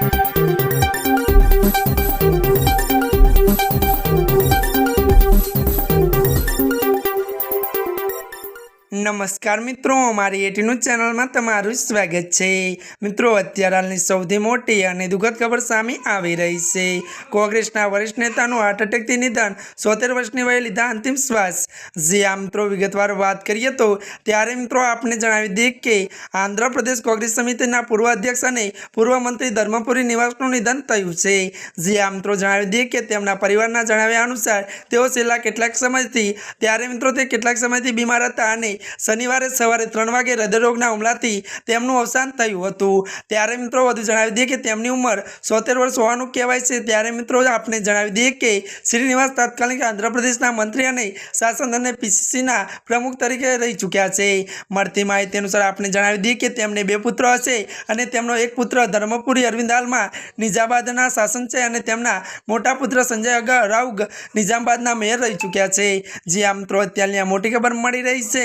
Thank you. નમસ્કાર મિત્રો મારી એટીનું ચેનલમાં તમારું સ્વાગત છે. મિત્રો, અત્યારે હાલની સૌથી મોટી અને દુઃખદ ખબર સામે આવી રહી છે. કોંગ્રેસના વરિષ્ઠ નેતાનું હાર્ટ એટેકથી નિધન સોતેર વર્ષની વયે લીધા અંતિમ શ્વાસ. જે આ મિત્રો વિગતવાર વાત કરીએ તો, ત્યારે મિત્રો આપને જણાવી દઈએ કે, આંધ્રપ્રદેશ કોંગ્રેસ સમિતિના પૂર્વ અધ્યક્ષ અને પૂર્વ મંત્રી ધર્મપુરી નિવાસનું નિધન થયું છે. જે આ મિત્રો જણાવી દઈએ કે, તેમના પરિવારના જણાવ્યા અનુસાર, તેઓ છેલ્લા કેટલાક સમયથી, ત્યારે મિત્રો તે કેટલાક સમયથી બીમાર હતા અને શનિવારે સવારે ત્રણ વાગે હૃદયરોગના હુમલાથી તેમનું અવસાન થયું હતું. ત્યારે મિત્રો વધુ જણાવી દઈએ કે તેમની ઉંમર સોતેર વર્ષ હોવાનું કહેવાય છે. ત્યારે મિત્રો આપણે જણાવી દઈએ કે શ્રીનિવાસ તાત્કાલિક આંધ્રપ્રદેશના મંત્રી અને શાસન અને પીસીસીના પ્રમુખ તરીકે રહી ચૂક્યા છે. મળતી માહિતી અનુસાર આપણે જણાવી દઈએ કે તેમને બે પુત્ર હશે અને તેમનો એક પુત્ર ધર્મપુરી અરવિંદાલમાં નિઝાબાદના શાસન છે અને તેમના મોટા પુત્ર સંજય અગર રાઉગ નિઝામાબાદના મેયર રહી ચૂક્યા છે. જે આ મિત્રો, અત્યારની આ મોટી ખબર મળી રહી છે.